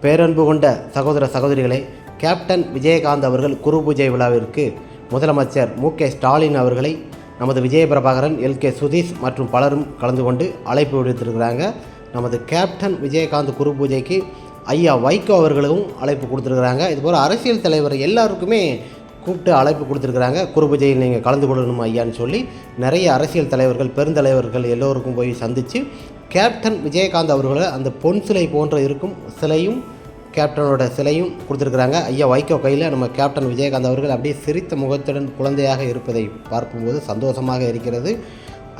பேரன்பு கொண்ட சகோதர சகோதரிகளை கேப்டன் விஜயகாந்த் அவர்கள் குரு பூஜை விழாவிற்கு முதலமைச்சர் மு. க. ஸ்டாலின் அவர்களை நமது விஜயபிரபாகரன் எல். கே. சுதீஷ் மற்றும் பலரும் கலந்து கொண்டு அழைப்பு விடுத்திருக்கிறாங்க. நமது கேப்டன் விஜயகாந்த் குரு பூஜைக்கு ஐயா வைகோ அவர்களும் அழைப்பு கொடுத்துருக்குறாங்க. இதுபோல் அரசியல் தலைவர் எல்லாருக்குமே கூப்பிட்டு அழைப்பு கொடுத்துருக்குறாங்க. குருபூஜையில் நீங்கள் கலந்து கொள்ளணும் ஐயான்னு சொல்லி நிறைய அரசியல் தலைவர்கள் பெருந்தலைவர்கள் எல்லோருக்கும் போய் சந்தித்து கேப்டன் விஜயகாந்த் அவர்களை அந்த பொன் சிலை போன்ற இருக்கும் சிலையும் கேப்டனோட சிலையும் கொடுத்துருக்குறாங்க. ஐயா வைகோ கையில் நம்ம கேப்டன் விஜயகாந்த் அவர்கள் அப்படியே சிரித்த முகத்துடன் குழந்தையாக இருப்பதை பார்க்கும்போது சந்தோஷமாக இருக்கிறது.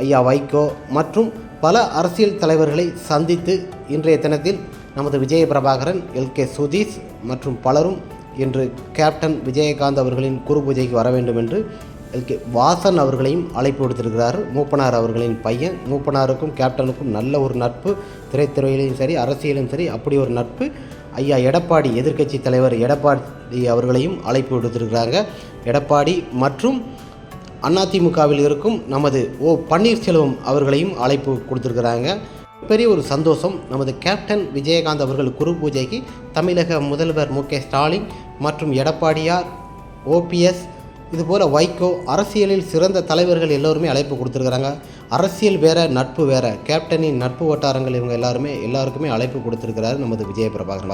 ஐயா வைகோ மற்றும் பல அரசியல் தலைவர்களை சந்தித்து இன்றைய தினத்தில் நமது விஜய பிரபாகரன் எல் கே சுதீஷ் மற்றும் பலரும் இன்று கேப்டன் விஜயகாந்த் அவர்களின் குரு பூஜைக்கு வர வேண்டும் என்று எல்கே வாசன் அவர்களையும் அழைப்பு விடுத்திருக்கிறார். மூப்பனார் அவர்களின் பையன். மூப்பனாருக்கும் கேப்டனுக்கும் நல்ல ஒரு நட்பு. திரைத்துறையிலும் சரி அரசியலும் சரி அப்படி ஒரு நட்பு. ஐயா எடப்பாடி எதிர்க்கட்சி தலைவர் எடப்பாடி அவர்களையும் அழைப்பு விடுத்திருக்கிறாங்க எடப்பாடி மற்றும் அதிமுகவில் இருக்கும் நமது ஓ. பன்னீர்செல்வம் அவர்களையும் அழைப்பு கொடுத்துருக்குறாங்க. பெரிய ஒரு சந்தோஷம் நமது கேப்டன் விஜயகாந்த் அவர்கள் குரு பூஜைக்கு தமிழக முதல்வர் மு. ஸ்டாலின் மற்றும் எடப்பாடியார் ஓபிஎஸ் இதுபோல் வைகோ அரசியலில் சிறந்த தலைவர்கள் எல்லோருமே அழைப்பு கொடுத்துருக்குறாங்க. அரசியல் வேற நட்பு வேற. கேப்டனின் நட்பு வட்டாரங்கள் இவங்க எல்லாருமே எல்லாருக்குமே அழைப்பு கொடுத்துருக்கிறாரு நமது விஜய பிரபாகர்